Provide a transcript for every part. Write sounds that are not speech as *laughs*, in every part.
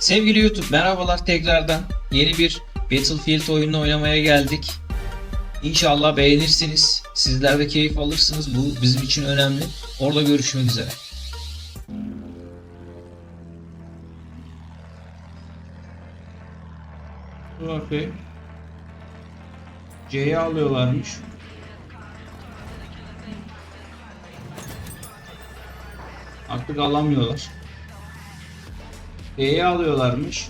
Sevgili YouTube merhabalar tekrardan. Yeni bir Battlefield oyununu oynamaya geldik. İnşallah beğenirsiniz. Sizler de keyif alırsınız. Bu bizim için önemli. Orada görüşmek üzere. Okey. C'yi alıyorlarmış. Artık alamıyorlar. D'yi alıyorlarmış.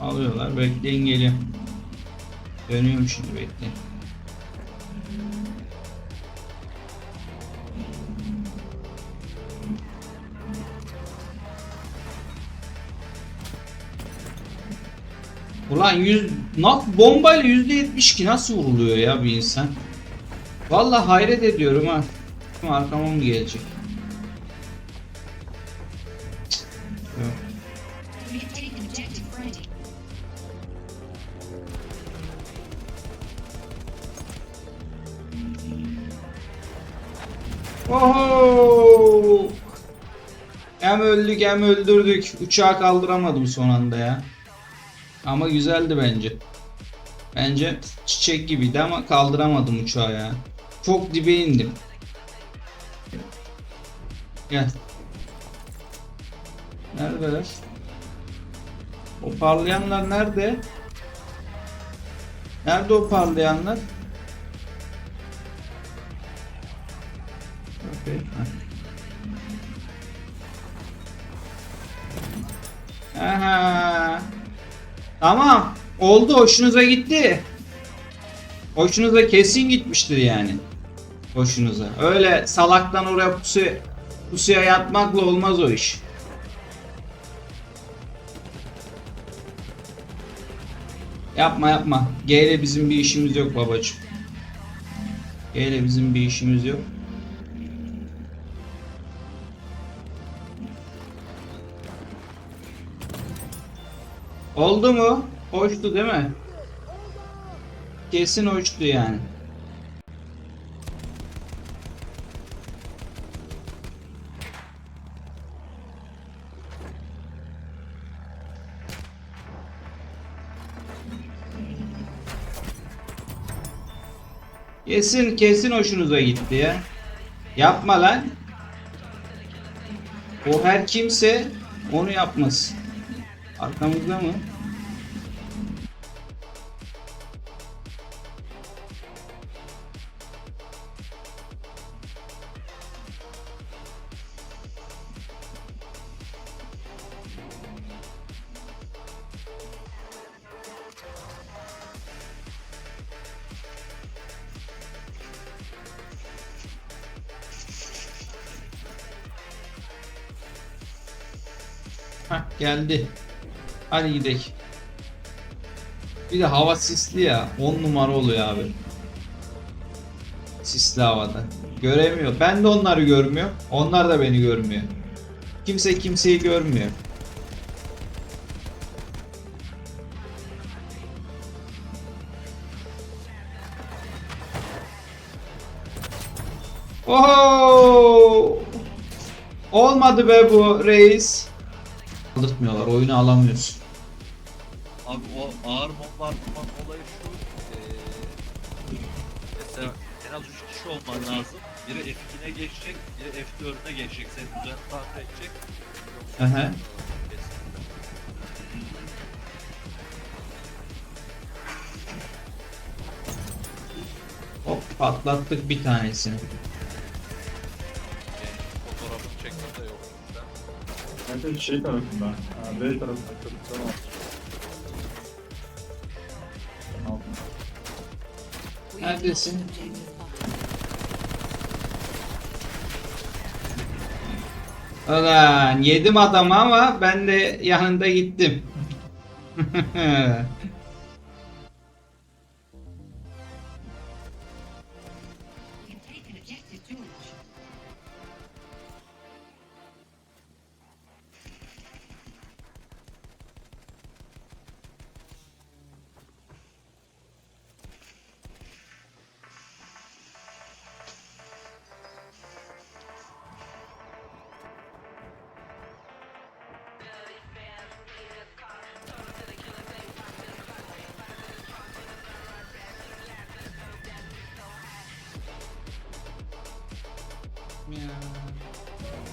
Alıyorlar. Bekleyin geliyorum. Dönüyorum şimdi bekleyin. Ulan yüz nak bombayla yüzde yetmiş ki nasıl vuruluyor ya bir insan? Vallahi hayret ediyorum ha. Arkama mı gelecek? Oho! Hem öldük hem öldürdük. Uçağı kaldıramadım son anda ya. Ama güzeldi bence. Bence çiçek gibiydi ama kaldıramadım uçağı ya. Çok dibe indim. Gel. Neredeler? O parlayanlar nerede? Nerede o parlayanlar? Aha. Tamam. Oldu. Hoşunuza gitti. Hoşunuza kesin gitmiştir yani. Hoşunuza. Öyle salaktan oraya pusu, pusuya yatmakla olmaz o iş. Yapma yapma. G ile bizim bir işimiz yok babacığım. G ile bizim bir işimiz yok. Oldu mu? Hoştu değil mi? Kesin hoştu yani. Kesin kesin hoşunuza gitti ya. Yapma lan. O her kimse onu yapmasın. Arkamızda mı? Hah geldi. Hadi gidelim. Bir de hava sisli ya. 10 numara oluyor abi. Sisli havada. Göremiyor. Ben de onları görmüyorum. Onlar da beni görmüyor. Kimse kimseyi görmüyor. Oho! Olmadı be bu reis. Aldırtmıyorlar. Oyunu alamıyorsun. Abi o ağır bombardıman olayı şu. eee mesela en az 3 kişi olman lazım. Biri F2'ne geçecek, biri F4'üne geçecek. Seni düzen takip edecek. Aha. Hop patlattık bir tanesini. Fotoğrafını çekmek de yok. Ben de şey tarafında, ha, B tarafında çocuklar var. Neredesin? Ulan yedim adamı ama ben de yanında gittim. *laughs*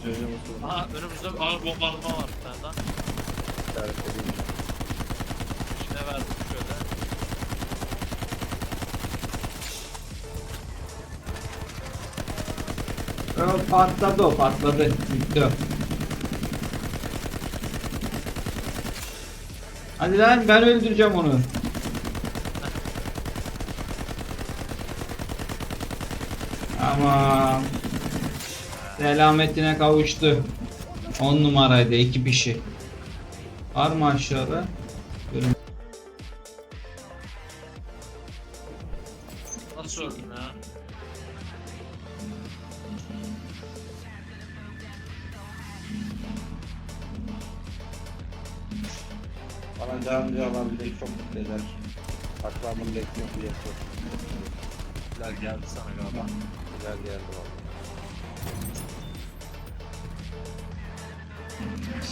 Önümüzde ağır bombardıman var bir tane daha. İşaretlediğim İçine verdim şöyle. O patladı o patladı. Bitti. Hadi lan ben öldüreceğim onu. Ama selametine kavuştu. 10 numaraydı ekip işi. Var mı aşağıda? Görün. Nasıl öldün ya? Bana canlı alabilmek çok mutlu eder. Aklamını bekliyor diye çok. Güzel geldi sana galiba. Güzel geldi valla.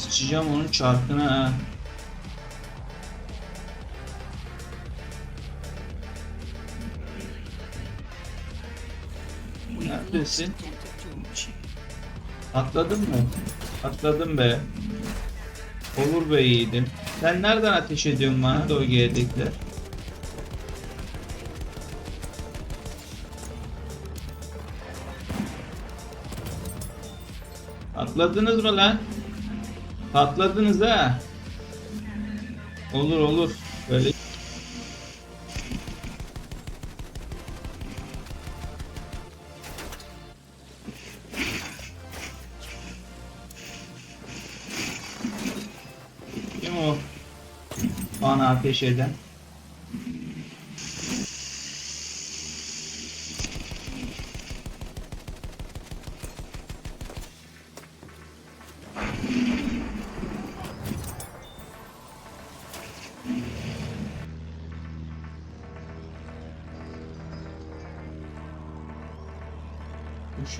Sıçacağım onun çarkına ha. Neredesin? Atladın mı? Atladım be. Olur be yiğidim. Sen nereden ateş ediyorsun bana da o geledikler? Atladınız mı lan? Patladınız ha. Olur olur. Böyle Kim o? Bana ateş eden.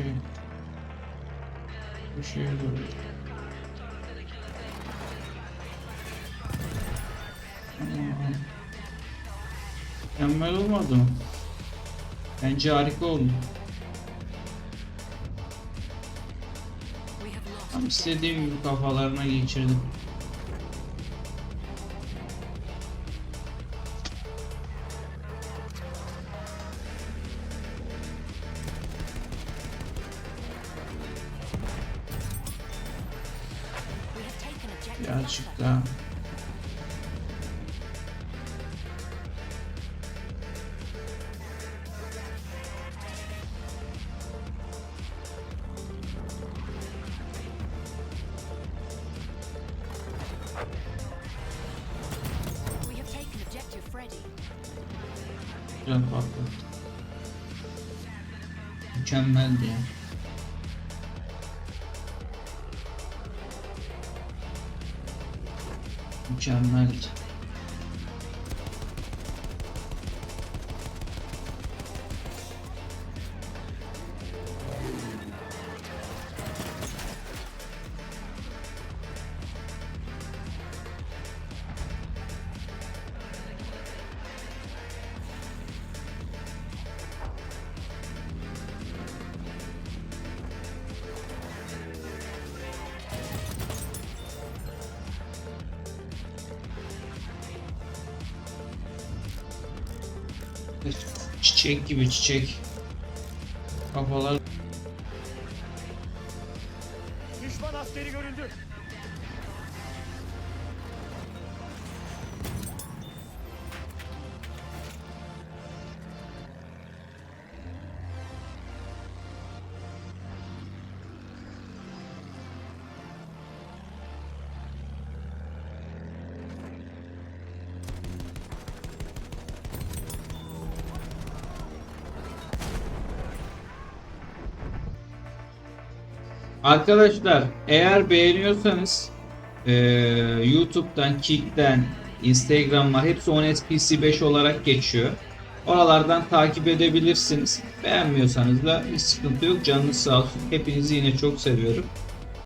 Şey. Bu şey dur. Mükemmel olmadı? Bence harika oldu. Tam istediğim gibi kafalarına geçirdim. Freddy. Güzel patladı. Mükemmeldi ya. Mükemmeldi. Çiçek gibi çiçek. Kafalar Düşman askeri görüldü. Arkadaşlar eğer beğeniyorsanız eee, YouTube'dan, Kick'ten, Instagram'lar hepsi 10SPC5 olarak geçiyor. Oralardan takip edebilirsiniz. Beğenmiyorsanız da hiç sıkıntı yok. Canınız sağ olsun. Hepinizi yine çok seviyorum.